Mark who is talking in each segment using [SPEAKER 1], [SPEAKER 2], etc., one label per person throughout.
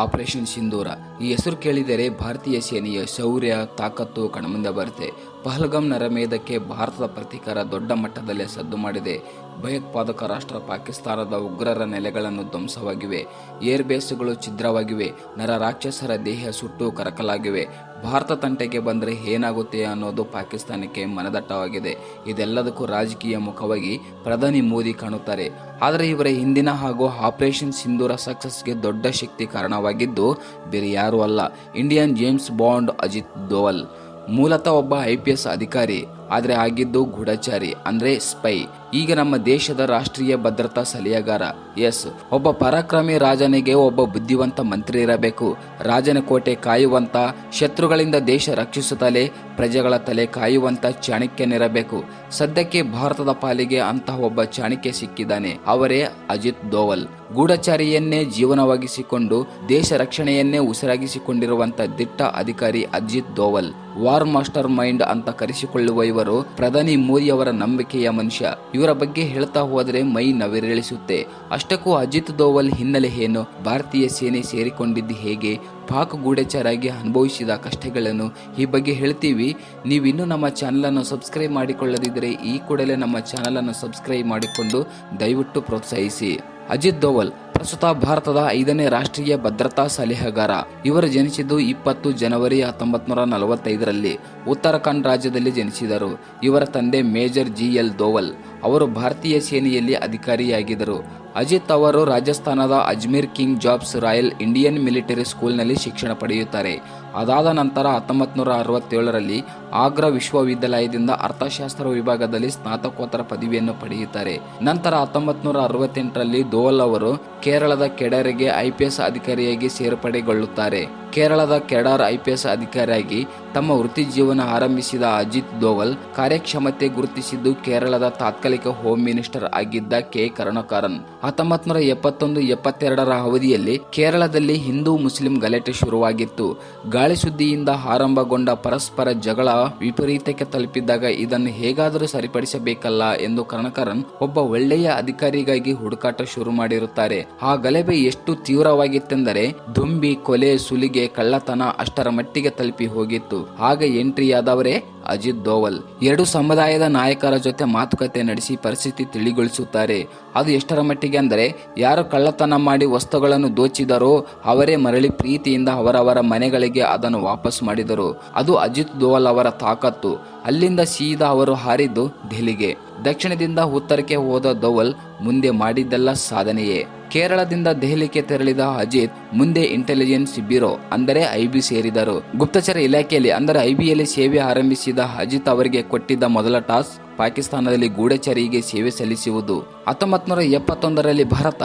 [SPEAKER 1] Operation ಸಿಂಧೂರ. ಈ ಹೆಸರು ಕೇಳಿದರೆ ಭಾರತೀಯ ಸೇನೆಯ ಶೌರ್ಯ ತಾಕತ್ತು ಕಣ್ಮುಂದೆ ಬರುತ್ತೆ. ಪಹಲ್ಗಾಮ್ ನರಮೇಧಕ್ಕೆ ಭಾರತದ ಪ್ರತೀಕಾರ ದೊಡ್ಡ ಮಟ್ಟದಲ್ಲೇ ಸದ್ದು ಮಾಡಿದೆ. ಭಯೋತ್ಪಾದಕ ರಾಷ್ಟ್ರ ಪಾಕಿಸ್ತಾನದ ಉಗ್ರರ ನೆಲೆಗಳನ್ನು ಧ್ವಂಸವಾಗಿವೆ. ಏರ್ ಬೇಸ್ಗಳು ಛಿದ್ರವಾಗಿವೆ. ನರ ರಾಕ್ಷಸರ ದೇಹ ಸುಟ್ಟು ಕರಕಲಾಗಿವೆ. ಭಾರತ ತಂಟೆಗೆ ಬಂದರೆ ಏನಾಗುತ್ತೆ ಅನ್ನೋದು ಪಾಕಿಸ್ತಾನಕ್ಕೆ ಮನದಟ್ಟವಾಗಿದೆ. ಇದೆಲ್ಲದಕ್ಕೂ ರಾಜಕೀಯ ಮುಖವಾಗಿ ಪ್ರಧಾನಿ ಮೋದಿ ಕಾಣುತ್ತಾರೆ. ಆದರೆ ಇವರ ಹಿಂದಿನ ಹಾಗೂ ಆಪರೇಷನ್ ಸಿಂಧೂರ ಸಕ್ಸಸ್ಗೆ ದೊಡ್ಡ ಶಕ್ತಿ ಕಾರಣವಾಗಿದ್ದು, ಬೇರೆ ಯಾರೂ ಅಲ್ಲ. Indian James Bond Ajit Doval. ಮೂಲತಃ ಒಬ್ಬ ಐ ಪಿ ಎಸ್ ಅಧಿಕಾರಿ. ಆದರೆ ಆಗಿದ್ದು ಗೂಢಚಾರಿ, ಅಂದ್ರೆ ಸ್ಪೈ. ಈಗ ನಮ್ಮ ದೇಶದ ರಾಷ್ಟ್ರೀಯ ಭದ್ರತಾ ಸಲಹೆಗಾರ, ಎಸ್. ಒಬ್ಬ ಪರಾಕ್ರಮಿ ರಾಜನಿಗೆ ಒಬ್ಬ ಬುದ್ಧಿವಂತ ಮಂತ್ರಿ ಇರಬೇಕು. ರಾಜನ ಕೋಟೆ ಕಾಯುವಂತ, ಶತ್ರುಗಳಿಂದ ದೇಶ ರಕ್ಷಿಸುತ್ತಲೇ ಪ್ರಜೆಗಳ ತಲೆ ಕಾಯುವಂತ ಚಾಣಕ್ಯನಿರಬೇಕು. ಸದ್ಯಕ್ಕೆ ಭಾರತದ ಪಾಲಿಗೆ ಅಂತಹ ಒಬ್ಬ ಚಾಣಕ್ಯ ಸಿಕ್ಕಿದ್ದಾನೆ, ಅವರೇ ಅಜಿತ್ ದೋವಲ್. ಗೂಢಚಾರಿಯನ್ನೇ ಜೀವನವಾಗಿಸಿಕೊಂಡು, ದೇಶ ರಕ್ಷಣೆಯನ್ನೇ ಉಸಿರಾಗಿಸಿಕೊಂಡಿರುವಂತ ದಿಟ್ಟ ಅಧಿಕಾರಿ Ajit Doval. War mastermind ಅಂತ ಕರೆಸಿಕೊಳ್ಳುವ ಇವರು ಪ್ರಧಾನಿ ಮೋದಿ ಅವರ ನಂಬಿಕೆಯ ಮನುಷ್ಯ, ಇವರ ಬಗ್ಗೆ ಹೇಳ್ತಾ ಹೋದರೆ ಮೈ ನವಿರಳಿಸುತ್ತೆ. ಅಷ್ಟಕ್ಕೂ ಅಜಿತ್ ದೋವಲ್ ಹಿನ್ನೆಲೆ ಏನು? ಭಾರತೀಯ ಸೇನೆ ಸೇರಿಕೊಂಡಿದ್ದು ಹೇಗೆ? ಪಾಕ್ ಗೂಢಚಾರಾಗಿ ಅನುಭವಿಸಿದ ಕಷ್ಟಗಳನ್ನು ಈ ಬಗ್ಗೆ ಹೇಳ್ತೀವಿ. ನೀವಿನ್ನೂ ನಮ್ಮ ಚಾನಲನ್ನು ಸಬ್ಸ್ಕ್ರೈಬ್ ಮಾಡಿಕೊಳ್ಳದಿದ್ದರೆ ಈ ಕೂಡಲೇ ನಮ್ಮ ಚಾನಲನ್ನು ಸಬ್ಸ್ಕ್ರೈಬ್ ಮಾಡಿಕೊಂಡು ದಯವಿಟ್ಟು ಪ್ರೋತ್ಸಾಹಿಸಿ. ಅಜಿತ್ ದೋವಲ್ ಪ್ರಸ್ತುತ ಭಾರತದ ಐದನೇ ರಾಷ್ಟ್ರೀಯ ಭದ್ರತಾ ಸಲಹೆಗಾರ. ಇವರು ಜನಿಸಿದ್ದು ಇಪ್ಪತ್ತು ಜನವರಿ ಹತ್ತೊಂಬತ್ ನೂರ ನಲವತ್ತೈದರಲ್ಲಿ ಉತ್ತರಾಖಂಡ್ ರಾಜ್ಯದಲ್ಲಿ ಜನಿಸಿದರು. ಇವರ ತಂದೆ ಮೇಜರ್ ಜಿ ಎಲ್ ದೋವಲ್. ಅವರು ಭಾರತೀಯ ಸೇನೆಯಲ್ಲಿ ಅಧಿಕಾರಿಯಾಗಿದ್ದರು. ಅಜಿತ್ ಅವರು ರಾಜಸ್ಥಾನದ Ajmer king George's royal Indian military ಸ್ಕೂಲ್ನಲ್ಲಿ ಶಿಕ್ಷಣ ಪಡೆಯುತ್ತಾರೆ. ಅದಾದ ನಂತರ ಹತ್ತೊಂಬತ್ತು ನೂರ ಅರವತ್ತೇಳರಲ್ಲಿ ಆಗ್ರಾ ವಿಶ್ವವಿದ್ಯಾಲಯದಿಂದ ಅರ್ಥಶಾಸ್ತ್ರ ವಿಭಾಗದಲ್ಲಿ ಸ್ನಾತಕೋತ್ತರ ಪದವಿಯನ್ನು ಪಡೆಯುತ್ತಾರೆ. ನಂತರ ಹತ್ತೊಂಬತ್ತು ನೂರ ಅರವತ್ತೆಂಟರಲ್ಲಿ ದೋವಲ್ ಅವರು ಕೇರಳದ ಕೆಡರಿಗೆ ಐಪಿಎಸ್ ಅಧಿಕಾರಿಯಾಗಿ ಸೇರ್ಪಡೆಗೊಳ್ಳುತ್ತಾರೆ. ಕೇರಳದ ಕೆಡಾರ್ ಐಪಿಎಸ್ ಅಧಿಕಾರಿಯಾಗಿ ತಮ್ಮ ವೃತ್ತಿ ಜೀವನ ಆರಂಭಿಸಿದ ಅಜಿತ್ ದೋವಲ್ ಕಾರ್ಯಕ್ಷಮತೆ ಗುರುತಿಸಿದ್ದು ಕೇರಳದ ತಾತ್ಕಾಲಿಕ ಹೋಮ್ ಮಿನಿಸ್ಟರ್ ಆಗಿದ್ದ ಕೆ ಕರುಣಾಕರನ್. ಹತ್ತೊಂಬತ್ ನೂರ ಎಪ್ಪತ್ತೊಂದು ಎಪ್ಪತ್ತೆರಡರ ಅವಧಿಯಲ್ಲಿ ಕೇರಳದಲ್ಲಿ ಹಿಂದೂ ಮುಸ್ಲಿಂ ಗಲಾಟೆ ಶುರುವಾಗಿತ್ತು. ಗಾಳಿ ಸುದ್ದಿಯಿಂದ ಆರಂಭಗೊಂಡ ಪರಸ್ಪರ ಜಗಳ ವಿಪರೀತಕ್ಕೆ ತಲುಪಿದ್ದಾಗ ಇದನ್ನು ಹೇಗಾದರೂ ಸರಿಪಡಿಸಬೇಕಲ್ಲ ಎಂದು ಕರುಣಾಕರನ್ ಒಬ್ಬ ಒಳ್ಳೆಯ ಅಧಿಕಾರಿಗಾಗಿ ಹುಡುಕಾಟ ಶುರು ಮಾಡಿರುತ್ತಾರೆ. ಆ ಗಲಭೆ ಎಷ್ಟು ತೀವ್ರವಾಗಿತ್ತೆಂದರೆ ದುಂಬಿ, ಕೊಲೆ, ಸುಲಿಗೆ ಕಳ್ಳತನ ಅಷ್ಟರ ಮಟ್ಟಿಗೆ ತಲುಪಿ ಹೋಗಿತ್ತು. ಆಗ ಎಂಟ್ರಿಯಾದವರೇ ಅಜಿತ್ ದೋವಲ್. ಎರಡು ಸಮುದಾಯದ ನಾಯಕರ ಜೊತೆ ಮಾತುಕತೆ ನಡೆಸಿ ಪರಿಸ್ಥಿತಿ ತಿಳಿಗೊಳಿಸುತ್ತಾರೆ. ಅದು ಎಷ್ಟರ ಮಟ್ಟಿಗೆ ಅಂದರೆ, ಯಾರು ಕಳ್ಳತನ ಮಾಡಿ ವಸ್ತುಗಳನ್ನು ದೋಚಿದರೋ ಅವರೇ ಮರಳಿ ಪ್ರೀತಿಯಿಂದ ಅವರವರ ಮನೆಗಳಿಗೆ ಅದನ್ನು ವಾಪಸ್ ಮಾಡಿದರು. ಅದು ಅಜಿತ್ ದೋವಲ್ ಅವರ ತಾಕತ್ತು. ಅಲ್ಲಿಂದ ಸೀದಾ ಅವರು ಹಾರಿದ್ದು ದೆಹಲಿಗೆ. ದಕ್ಷಿಣದಿಂದ ಉತ್ತರಕ್ಕೆ ಹೋದ ದೋವಲ್ ಮುಂದೆ ಮಾಡಿದ್ದೆಲ್ಲ ಸಾಧನೆಯೇ. ಕೇರಳದಿಂದ ದೆಹಲಿಗೆ ತೆರಳಿದ ಅಜಿತ್ ಮುಂದೆ ಇಂಟೆಲಿಜೆನ್ಸ್ ಬ್ಯೂರೋ ಅಂದರೆ ಐಬಿ ಸೇರಿದರು. ಗುಪ್ತಚರ ಇಲಾಖೆಯಲ್ಲಿ ಅಂದರೆ ಐಬಿಯಲ್ಲಿ ಸೇವೆ ಆರಂಭಿಸಿದ ಅಜಿತ್ ಅವರಿಗೆ ಕೊಟ್ಟಿದ್ದ ಮೊದಲ ಟಾಸ್ಕ್ ಪಾಕಿಸ್ತಾನದಲ್ಲಿ ಗೂಢಚರಿಗೆ ಸೇವೆ ಸಲ್ಲಿಸುವುದು. ಹತ್ತೊಂಬತ್ ನೂರ ಎಪ್ಪತ್ತೊಂದರಲ್ಲಿ ಭಾರತ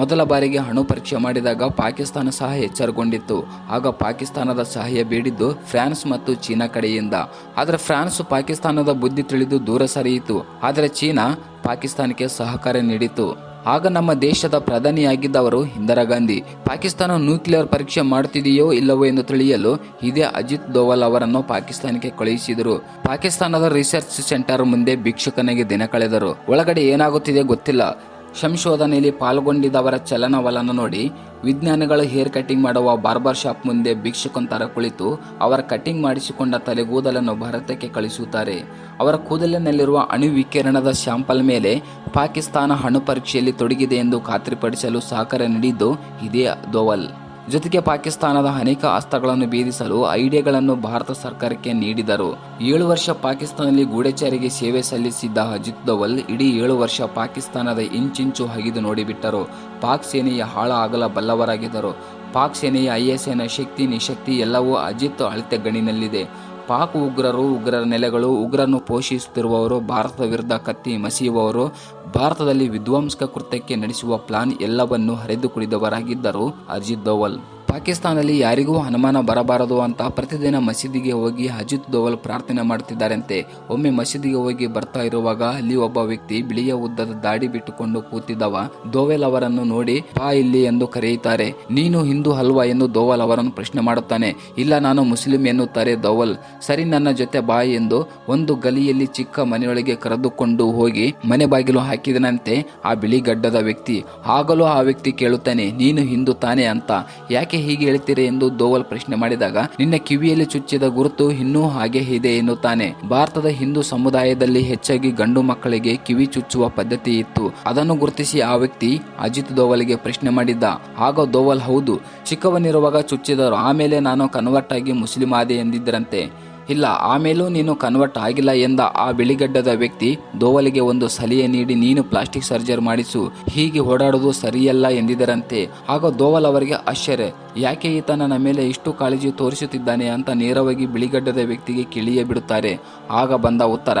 [SPEAKER 1] ಮೊದಲ ಬಾರಿಗೆ ಅಣು ಪರೀಕ್ಷೆ ಮಾಡಿದಾಗ ಪಾಕಿಸ್ತಾನ ಸಹ ಎಚ್ಚರಗೊಂಡಿತ್ತು. ಆಗ ಪಾಕಿಸ್ತಾನದ ಸಹಾಯ ಬೇಡಿದ್ದು ಫ್ರಾನ್ಸ್ ಮತ್ತು ಚೀನಾ ಕಡೆಯಿಂದ. ಆದರೆ ಫ್ರಾನ್ಸ್ ಪಾಕಿಸ್ತಾನದ ಬುದ್ಧಿ ತಿಳಿದು ದೂರ ಸರಿಯಿತು. ಆದರೆ ಚೀನಾ ಪಾಕಿಸ್ತಾನಕ್ಕೆ ಸಹಕಾರ ನೀಡಿತು ಆಗ ನಮ್ಮ ದೇಶದ ಪ್ರಧಾನಿಯಾಗಿದ್ದವರು ಇಂದಿರಾ ಗಾಂಧಿ. ಪಾಕಿಸ್ತಾನ ನ್ಯೂಕ್ಲಿಯರ್ ಪರೀಕ್ಷೆ ಮಾಡುತ್ತಿದೆಯೋ ಇಲ್ಲವೋ ಎಂದು ತಿಳಿಯಲು ಇದೇ ಅಜಿತ್ ದೋವಲ್ ಅವರನ್ನು ಪಾಕಿಸ್ತಾನಕ್ಕೆ ಕಳುಹಿಸಿದರು. ಪಾಕಿಸ್ತಾನದ ರಿಸರ್ಚ್ ಸೆಂಟರ್ ಮುಂದೆ ಭಿಕ್ಷುಕನಿಗೆ ದಿನ ಕಳೆದರು. ಒಳಗಡೆ ಏನಾಗುತ್ತಿದೆ ಗೊತ್ತಿಲ್ಲ. ಸಂಶೋಧನೆಯಲ್ಲಿ ಪಾಲ್ಗೊಂಡಿದ್ದವರ ಚಲನವಲನ ನೋಡಿ ವಿಜ್ಞಾನಿಗಳು ಹೇರ್ ಕಟಿಂಗ್ ಮಾಡುವ ಬಾರ್ಬರ್ ಶಾಪ್ ಮುಂದೆ ಭಿಕ್ಷುಕಂತರ ಕುಳಿತು ಅವರ ಕಟಿಂಗ್ ಮಾಡಿಸಿಕೊಂಡ ತಲೆಗೂದಲನ್ನು ಭಾರತಕ್ಕೆ ಕಳಿಸುತ್ತಾರೆ. ಅವರ ಕೂದಲಿನಲ್ಲಿರುವ ಅಣು ವಿಕಿರಣದ ಶಾಂಪಲ್ ಮೇಲೆ ಪಾಕಿಸ್ತಾನ ಅಣು ಪರೀಕ್ಷೆಯಲ್ಲಿ ತೊಡಗಿದೆ ಎಂದು ಖಾತ್ರಿಪಡಿಸಲು ಸಹಕಾರ ನೀಡಿದ್ದು ಇದೇ ದೋವಲ್. ಜೊತೆಗೆ ಪಾಕಿಸ್ತಾನದ ಅನೇಕ ಅಸ್ತ್ರಗಳನ್ನು ಭೇದಿಸಲು ಐಡಿಯಾಗಳನ್ನು ಭಾರತ ಸರ್ಕಾರಕ್ಕೆ ನೀಡಿದರು. ಏಳು ವರ್ಷ ಪಾಕಿಸ್ತಾನದಲ್ಲಿ ಗೂಢಚಾರಿಗೆ ಸೇವೆ ಸಲ್ಲಿಸಿದ್ದ ಅಜಿತ್ ದವಲ್ ಇಡೀ ಏಳು ವರ್ಷ ಪಾಕಿಸ್ತಾನದ ಇಂಚಿಂಚು ಹಗಿದು ನೋಡಿಬಿಟ್ಟರು. ಪಾಕ್ ಸೇನೆಯ ಹಾಳ ಆಗಲ ಬಲ್ಲವರಾಗಿದ್ದರು. ಪಾಕ್ ಸೇನೆಯ ಐಎಸ್ಎನ ಶಕ್ತಿ, ನಿಶಕ್ತಿ ಎಲ್ಲವೂ ಅಜಿತ್ ಅಳತೆ ಗಣಿನಲ್ಲಿದೆ ಪಾಕ್ ಉಗ್ರರು, ಉಗ್ರರ ನೆಲೆಗಳು, ಉಗ್ರರನ್ನು ಪೋಷಿಸುತ್ತಿರುವವರು, ಭಾರತದ ವಿರುದ್ಧ ಕತ್ತಿ ಮಸಿಯುವವರು, ಭಾರತದಲ್ಲಿ ವಿಧ್ವಂಸಕ ಕೃತ್ಯಕ್ಕೆ ನಡೆಸುವ ಪ್ಲಾನ್ ಎಲ್ಲವನ್ನೂ ಹರಿದು ಕುಡಿದವರಾಗಿದ್ದರು ಅಜಿತ್ ದೋವಲ್. ಪಾಕಿಸ್ತಾನದಲ್ಲಿ ಯಾರಿಗೂ ಅನುಮಾನ ಬರಬಾರದು ಅಂತ ಪ್ರತಿದಿನ ಮಸೀದಿಗೆ ಹೋಗಿ ಅಜಿತ್ ದೋವಲ್ ಪ್ರಾರ್ಥನೆ ಮಾಡ್ತಿದ್ದಾರಂತೆ ಒಮ್ಮೆ ಮಸೀದಿಗೆ ಹೋಗಿ ಬರ್ತಾ ಇರುವಾಗ ಅಲ್ಲಿ ಒಬ್ಬ ವ್ಯಕ್ತಿ ಬಿಳಿಯ ಉದ್ದದ ದಾಡಿ ಬಿಟ್ಟುಕೊಂಡು ಕೂತಿದ್ದವ. ದೋವೆಲ್ ಅವರನ್ನು ನೋಡಿ ಬಾ ಇಲ್ಲಿ ಎಂದು ಕರೆಯುತ್ತಾರೆ. ನೀನು ಹಿಂದೂ ಅಲ್ವಾ? ಎಂದು ದೋವಲ್ ಅವರನ್ನು ಪ್ರಶ್ನೆ ಮಾಡುತ್ತಾನೆ. ಇಲ್ಲ, ನಾನು ಮುಸ್ಲಿಂ ಎನ್ನುತ್ತಾರೆ ದೋವಲ್. ಸರಿ, ನನ್ನ ಜೊತೆ ಬಾ ಎಂದು ಒಂದು ಗಲಿಯಲ್ಲಿ ಚಿಕ್ಕ ಮನೆಯೊಳಗೆ ಕರೆದುಕೊಂಡು ಹೋಗಿ ಮನೆ ಬಾಗಿಲು ಹಾಕಿದನಂತೆ ಆ ಬಿಳಿ ಗಡ್ಡದ ವ್ಯಕ್ತಿ. ಆಗಲೂ ಆ ವ್ಯಕ್ತಿ ಕೇಳುತ್ತಾನೆ, ನೀನು ಹಿಂದೂ ತಾನೆ ಅಂತ. ಯಾಕೆ ಹೀಗೆ ಹೇಳ್ತೀರಿ ಎಂದು ದೋವಲ್ ಪ್ರಶ್ನೆ ಮಾಡಿದಾಗ, ನಿನ್ನ ಕಿವಿಯಲ್ಲಿ ಚುಚ್ಚಿದ ಗುರುತು ಇನ್ನೂ ಹಾಗೆ ಇದೆ ಎನ್ನುತ್ತಾನೆ. ಭಾರತದ ಹಿಂದೂ ಸಮುದಾಯದಲ್ಲಿ ಹೆಚ್ಚಾಗಿ ಗಂಡು ಮಕ್ಕಳಿಗೆ ಕಿವಿ ಚುಚ್ಚುವ ಪದ್ಧತಿ ಇತ್ತು. ಅದನ್ನು ಗುರುತಿಸಿ ಆ ವ್ಯಕ್ತಿ ಅಜಿತ್ ದೋವಲ್ಗೆ ಪ್ರಶ್ನೆ ಮಾಡಿದ್ದ. ಆಗ ದೋವಲ್, ಹೌದು, ಚಿಕ್ಕವನಿರುವಾಗ ಚುಚ್ಚಿದರು, ಆಮೇಲೆ ನಾನು ಕನ್ವರ್ಟ್ ಆಗಿ ಮುಸ್ಲಿಂ ಆದೆ ಎಂದಿದ್ದರಂತೆ. ಇಲ್ಲ ಆಮೇಲೂ ನೀನು ಕನ್ವರ್ಟ್ ಆಗಿಲ್ಲ ಎಂದ ಆ ಬಿಳಿಗಡ್ಡದ ವ್ಯಕ್ತಿ ದೋವಲಿಗೆ ಒಂದು ಸಲಹೆ ನೀಡಿ, ನೀನು ಪ್ಲಾಸ್ಟಿಕ್ ಸರ್ಜರಿ ಮಾಡಿಸು, ಹೀಗೆ ಓಡಾಡುವುದು ಸರಿಯಲ್ಲ ಎಂದಿದರಂತೆ. ಆಗ ದೋವಲ್ ಅವರಿಗೆ ಆಶ್ಚರ್ಯ. ಯಾಕೆ ಈತ ನನ್ನ ಮೇಲೆ ಇಷ್ಟು ಕಾಳಜಿ ತೋರಿಸುತ್ತಿದ್ದಾನೆ ಅಂತ ನೇರವಾಗಿ ಬಿಳಿಗಡ್ಡದ ವ್ಯಕ್ತಿಗೆ ಕಿಳಿಯೇ ಬಿಡುತ್ತಾರೆ. ಆಗ ಬಂದ ಉತ್ತರ,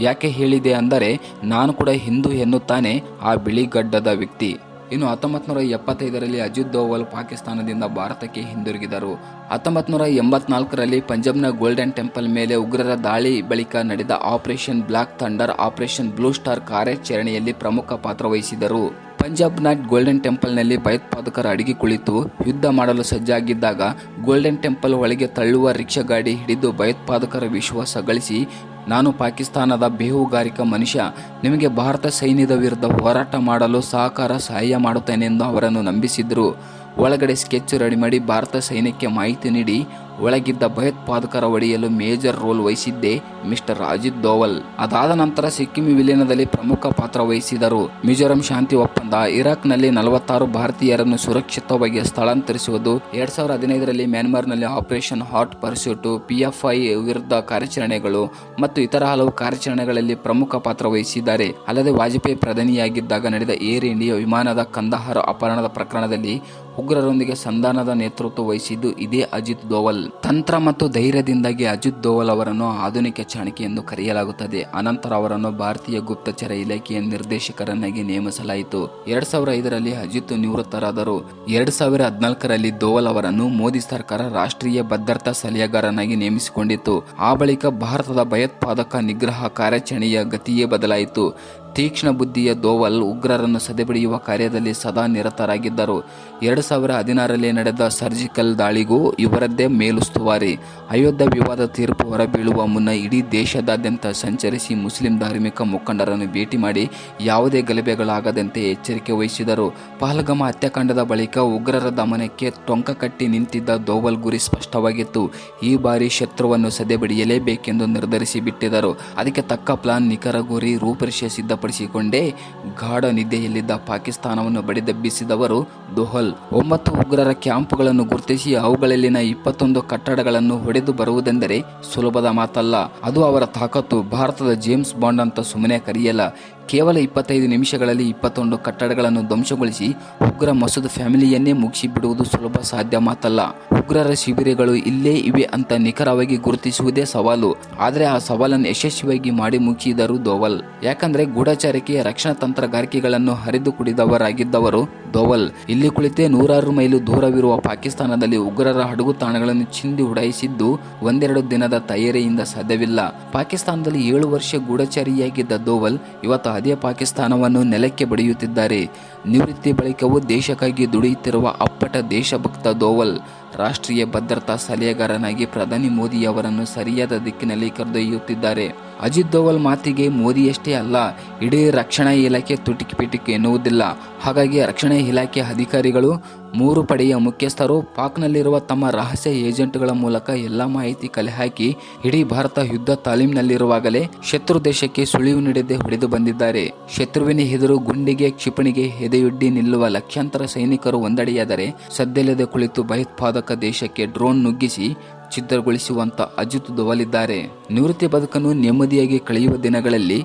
[SPEAKER 1] ಯಾಕೆ ಹೇಳಿದೆ ಅಂದರೆ, ನಾನು ಕೂಡ ಹಿಂದೂ ಎನ್ನುತ್ತಾನೆ ಆ ಬಿಳಿಗಡ್ಡದ ವ್ಯಕ್ತಿ. ಇನ್ನು ಹತ್ತೊಂಬತ್ತು ನೂರ ಎಪ್ಪತ್ತೈದರಲ್ಲಿ ಅಜಿತ್ ದೋವಲ್ ಪಾಕಿಸ್ತಾನದಿಂದ ಭಾರತಕ್ಕೆ ಹಿಂದಿರುಗಿದರು. ಹತ್ತೊಂಬತ್ತು ನೂರ ಎಂಬತ್ನಾಲ್ಕರಲ್ಲಿ ಪಂಜಾಬ್ನ ಗೋಲ್ಡನ್ ಟೆಂಪಲ್ ಮೇಲೆ ಉಗ್ರರ ದಾಳಿ ಬಳಿಕ ನಡೆದ operation Black Thunder, operation Blue Star ಕಾರ್ಯಾಚರಣೆಯಲ್ಲಿ ಪ್ರಮುಖ ಪಾತ್ರ ವಹಿಸಿದರು. ಪಂಜಾಬ್ನ ಗೋಲ್ಡನ್ ಟೆಂಪಲ್ನಲ್ಲಿ ಭಯೋತ್ಪಾದಕರ ಅಡಿಗೆ ಕುಳಿತು ಯುದ್ಧ ಮಾಡಲು ಸಜ್ಜಾಗಿದ್ದಾಗ ಗೋಲ್ಡನ್ ಟೆಂಪಲ್ ಒಳಗೆ ತಳ್ಳುವ ರಿಕ್ಷಾ ಗಾಡಿ ಹಿಡಿದು ಭಯೋತ್ಪಾದಕರ ವಿಶ್ವಾಸ ಗಳಿಸಿ, ನಾನು ಪಾಕಿಸ್ತಾನದ ಬೇಹುಗಾರಿಕಾ ಮನುಷ್ಯ, ನಿಮಗೆ ಭಾರತ ಸೈನ್ಯದ ವಿರುದ್ಧ ಹೋರಾಟ ಮಾಡಲು ಸಹಕಾರ ಸಹಾಯ ಮಾಡುತ್ತೇನೆಂದು ಅವರನ್ನು ನಂಬಿಸಿದ್ರು. ಒಳಗಡೆ ಸ್ಕೆಚ್ ರೆಡಿ ಮಾಡಿ ಭಾರತ ಸೈನ್ಯಕ್ಕೆ ಮಾಹಿತಿ ನೀಡಿ ಒಳಗಿದ್ದ ಭಯೋತ್ಪಾದಕರ ಒಡೆಯಲು ಮೇಜರ್ ರೋಲ್ ವಹಿಸಿದ್ದೇ ಮಿಸ್ಟರ್ ಅಜಿತ್ ದೋವಲ್ ಅದಾದ ನಂತರ ಸಿಕ್ಕಿಂ ವಿಲೀನದಲ್ಲಿ ಪ್ರಮುಖ ಪಾತ್ರ ವಹಿಸಿದರು. ಮಿಜೋರಾಂ ಶಾಂತಿ ಒಪ್ಪಂದ, ಇರಾಕ್ನಲ್ಲಿ ನಲವತ್ತಾರು ಭಾರತೀಯರನ್ನು ಸುರಕ್ಷಿತವಾಗಿ ಸ್ಥಳಾಂತರಿಸುವುದು, ಎರಡ್ ಸಾವಿರದ ಹದಿನೈದರಲ್ಲಿ ಮ್ಯಾನ್ಮಾರ್ನಲ್ಲಿ ಆಪರೇಷನ್ ಹಾಟ್ ಪರ್ಸ್ಯೂಟ್ ಪಿಎಫ್ಐ ವಿರುದ್ಧ ಕಾರ್ಯಾಚರಣೆಗಳು ಮತ್ತು ಇತರ ಹಲವು ಕಾರ್ಯಾಚರಣೆಗಳಲ್ಲಿ ಪ್ರಮುಖ ಪಾತ್ರ ವಹಿಸಿದ್ದಾರೆ. ಅಲ್ಲದೆ ವಾಜಪೇಯಿ ಪ್ರಧಾನಿಯಾಗಿದ್ದಾಗ ನಡೆದ ಏರ್ ಇಂಡಿಯಾ ವಿಮಾನದ ಕಂದಹಾರ ಅಪಹರಣದ ಪ್ರಕರಣದಲ್ಲಿ ಉಗ್ರರೊಂದಿಗೆ ಸಂಧಾನದ ನೇತೃತ್ವ ವಹಿಸಿದ್ದು ಇದೇ ಅಜಿತ್ ದೋವಲ್. ತಂತ್ರ ಮತ್ತು ಧೈರ್ಯದಿಂದಾಗಿ ಅಜಿತ್ ದೋವಲ್ ಅವರನ್ನು ಆಧುನಿಕ ಚಾಣಕ್ಯ ಎಂದು ಕರೆಯಲಾಗುತ್ತದೆ. ಅನಂತರ ಅವರನ್ನು ಭಾರತೀಯ ಗುಪ್ತಚರ ಇಲಾಖೆಯ ನಿರ್ದೇಶಕರನ್ನಾಗಿ ನೇಮಿಸಲಾಯಿತು. ಎರಡ್ ಸಾವಿರ ಐದರಲ್ಲಿ ಅಜಿತ್ ನಿವೃತ್ತರಾದರು. ಎರಡ್ ಸಾವಿರ ಹದಿನಾಲ್ಕರಲ್ಲಿ ದೋವಲ್ ಅವರನ್ನು ಮೋದಿ ಸರ್ಕಾರ ರಾಷ್ಟ್ರೀಯ ಭದ್ರತಾ ಸಲಹೆಗಾರನಾಗಿ ನೇಮಿಸಿಕೊಂಡಿತ್ತು. ಆ ಬಳಿಕ ಭಾರತದ ಭಯೋತ್ಪಾದಕ ನಿಗ್ರಹ ಕಾರ್ಯಾಚರಣೆಯ ಗತಿಯೇ ಬದಲಾಯಿತು. ತೀಕ್ಷ್ಣ ಬುದ್ಧಿಯ ದೋವಲ್ ಉಗ್ರರನ್ನು ಸದೆಬಡಿಯುವ ಕಾರ್ಯದಲ್ಲಿ ಸದಾ ನಿರತರಾಗಿದ್ದರು. ಎರಡು ಸಾವಿರ ಹದಿನಾರರಲ್ಲಿ ನಡೆದ ಸರ್ಜಿಕಲ್ ದಾಳಿಗೂ ಇವರದ್ದೇ ಮೇಲುಸ್ತುವಾರಿ ಅಯೋಧ್ಯೆ ವಿವಾದ ತೀರ್ಪು ಹೊರಬೀಳುವ ಮುನ್ನ ಇಡೀ ದೇಶದಾದ್ಯಂತ ಸಂಚರಿಸಿ ಮುಸ್ಲಿಂ ಧಾರ್ಮಿಕ ಮುಖಂಡರನ್ನು ಭೇಟಿ ಮಾಡಿ ಯಾವುದೇ ಗಲಭೆಗಳಾಗದಂತೆ ಎಚ್ಚರಿಕೆ ವಹಿಸಿದರು. ಪಹಲ್ಗಮ ಹತ್ಯಾಕಾಂಡದ ಬಳಿಕ ಉಗ್ರರ ದಮನಕ್ಕೆ ಟೊಂಕ ಕಟ್ಟಿ ನಿಂತಿದ್ದ ದೋವಲ್ ಗುರಿ ಸ್ಪಷ್ಟವಾಗಿತ್ತು. ಈ ಬಾರಿ ಶತ್ರುವನ್ನು ಸದೆಬಡಿಯಲೇಬೇಕೆಂದು ನಿರ್ಧರಿಸಿ ಬಿಟ್ಟಿದ್ದರು. ಅದಕ್ಕೆ ತಕ್ಕ ಪ್ಲಾನ್ ನಿಖರ ಗುರಿ ರೂಪರೇಷೆ ಸಿದ್ಧಪಡಿಸಿಕೊಂಡೇ ಗಾಢ ನಿದ್ದೆಯಲ್ಲಿದ್ದ ಪಾಕಿಸ್ತಾನವನ್ನು ಬಡಿದೆಬ್ಬಿಸಿದವರು ದೋಹಲ್. ಒಂಬತ್ತು ಉಗ್ರರ ಕ್ಯಾಂಪ್ಗಳನ್ನು ಗುರುತಿಸಿ ಅವುಗಳಲ್ಲಿನ ಇಪ್ಪತ್ತೊಂದು ಕಟ್ಟಡಗಳನ್ನು ಹೊಡೆದು ಬರುವುದೆಂದರೆ ಸುಲಭದ ಮಾತಲ್ಲ. ಅದು ಅವರ ತಾಕತ್ತು. ಭಾರತದ ಜೇಮ್ಸ್ ಬಾಂಡ್ ಅಂತ ಸುಮ್ಮನೆ ಕರೆಯಲ್ಲ. ಕೇವಲ ಇಪ್ಪತ್ತೈದು ನಿಮಿಷಗಳಲ್ಲಿ ಇಪ್ಪತ್ತೊಂದು ಕಟ್ಟಡಗಳನ್ನು ಧ್ವಂಸಗೊಳಿಸಿ ಉಗ್ರ ಮಸೂದ್ ಫ್ಯಾಮಿಲಿಯನ್ನೇ ಮುಗಿಸಿಬಿಡುವುದು ಸುಲಭ ಸಾಧ್ಯ ಮಾತಲ್ಲ. ಉಗ್ರರ ಶಿಬಿರಗಳು ಇಲ್ಲೇ ಇವೆ ಅಂತ ನಿಖರವಾಗಿ ಗುರುತಿಸುವುದೇ ಸವಾಲು. ಆದರೆ ಆ ಸವಾಲನ್ನು ಯಶಸ್ವಿಯಾಗಿ ಮಾಡಿ ಮುಗಿಸಿದರು ದೋವಲ್. ಯಾಕಂದ್ರೆ ಗೂಢಚಾರಿಕೆಯ ರಕ್ಷಣಾ ತಂತ್ರಗಾರಿಕೆಗಳನ್ನು ಹರಿದು ಕುಡಿದವರಾಗಿದ್ದವರು ದೋವಲ್. ಇಲ್ಲಿ ಕುಳಿತೇ ನೂರಾರು ಮೈಲು ದೂರವಿರುವ ಪಾಕಿಸ್ತಾನದಲ್ಲಿ ಉಗ್ರರ ಹಡಗು ತಾಣಗಳನ್ನು ಚಿಂದಿ ಉಡಾಯಿಸಿದ್ದು ಒಂದೆರಡು ದಿನದ ತಯಾರಿಯಿಂದ ಸಾಧ್ಯವಿಲ್ಲ. ಪಾಕಿಸ್ತಾನದಲ್ಲಿ ಏಳು ವರ್ಷ ಗೂಢಚಾರಿಯಾಗಿದ್ದ ದೋವಲ್ ಇವತ್ತು ಅದೇ ಪಾಕಿಸ್ತಾನವನ್ನು ನೆಲಕ್ಕೆ ಬಡಿಯುತ್ತಿದ್ದಾರೆ. ನಿವೃತ್ತಿ ಬಳಿಕವೂ ದೇಶಕ್ಕಾಗಿ ದುಡಿಯುತ್ತಿರುವ ಅಪ್ಪಟ ದೇಶಭಕ್ತ ದೋವಲ್, ರಾಷ್ಟ್ರೀಯ ಭದ್ರತಾ ಸಲಹೆಗಾರನಾಗಿ ಪ್ರಧಾನಿ ಮೋದಿ ಅವರನ್ನು ಸರಿಯಾದ ದಿಕ್ಕಿನಲ್ಲಿ ಕರೆದೊಯ್ಯುತ್ತಿದ್ದಾರೆ. ಅಜಿತ್ ದೋವಲ್ ಮಾತಿಗೆ ಮೋದಿಯಷ್ಟೇ ಅಲ್ಲ, ಇಡೀ ರಕ್ಷಣಾ ಇಲಾಖೆ ತುಟಿಕಿ ಪಿಟಿಕಿ ಎನ್ನುವುದಿಲ್ಲ. ಹಾಗಾಗಿ ರಕ್ಷಣಾ ಇಲಾಖೆ ಅಧಿಕಾರಿಗಳು, ಮೂರು ಪಡೆಯ ಮುಖ್ಯಸ್ಥರು ಪಾಕ್ನಲ್ಲಿರುವ ತಮ್ಮ ರಹಸ್ಯ ಏಜೆಂಟ್ಗಳ ಮೂಲಕ ಎಲ್ಲ ಮಾಹಿತಿ ಕಲೆ ಹಾಕಿ ಇಡೀ ಭಾರತ ಯುದ್ಧ ತಾಲೀಮಿನಲ್ಲಿರುವಾಗಲೇ ಶತ್ರು ದೇಶಕ್ಕೆ ಸುಳಿವು ನೀಡದೆ ಹೊಡೆದು ಬಂದಿದ್ದಾರೆ. ಶತ್ರುವಿನ ಎದುರು ಗುಂಡಿಗೆ, ಕ್ಷಿಪಣಿಗೆ ಎದೆಯೊಡ್ಡಿ ನಿಲ್ಲುವ ಲಕ್ಷಾಂತರ ಸೈನಿಕರು ಒಂದಡೆಯಾದರೆ ಸದ್ದಿಲ್ಲದೆ ಕುಳಿತು ಭಯೋತ್ಪಾದಕ ದೇಶಕ್ಕೆ ಡ್ರೋನ್ ನುಗ್ಗಿಸಿ ಛಿದ್ರಗೊಳಿಸುವಂತ ಅಜಿತ್ ದೋವಲಿದ್ದಾರೆ. ನಿವೃತ್ತಿ ಬದುಕನ್ನು ನೆಮ್ಮದಿಯಾಗಿ ಕಳೆಯುವ ದಿನಗಳಲ್ಲಿ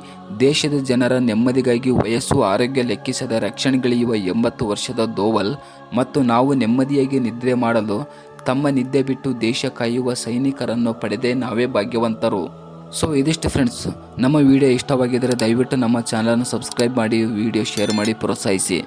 [SPEAKER 1] ದೇಶದ ಜನರ ನೆಮ್ಮದಿಗಾಗಿ ವಯಸ್ಸು, ಆರೋಗ್ಯ ಲೆಕ್ಕಿಸದ ರಕ್ಷಣೆಗಿಳಿಯುವ ಎಂಬತ್ತು ವರ್ಷದ ದೋವಲ್ ಮತ್ತು ನಾವು ನೆಮ್ಮದಿಯಾಗಿ ನಿದ್ರೆ ಮಾಡಲು ತಮ್ಮ ನಿದ್ದೆ ಬಿಟ್ಟು ದೇಶ ಕಾಯುವ ಸೈನಿಕರನ್ನು ಪಡೆದೇ ನಾವೇ ಭಾಗ್ಯವಂತರು. ಸೊ ಇದಿಷ್ಟು ಫ್ರೆಂಡ್ಸ್ ನಮ್ಮ ವಿಡಿಯೋ ಇಷ್ಟವಾಗಿದ್ದರೆ ದಯವಿಟ್ಟು ನಮ್ಮ ಚಾನಲನ್ನು ಸಬ್ಸ್ಕ್ರೈಬ್ ಮಾಡಿ ವಿಡಿಯೋ ಶೇರ್ ಮಾಡಿ, ಪ್ರೋತ್ಸಾಹಿಸಿ.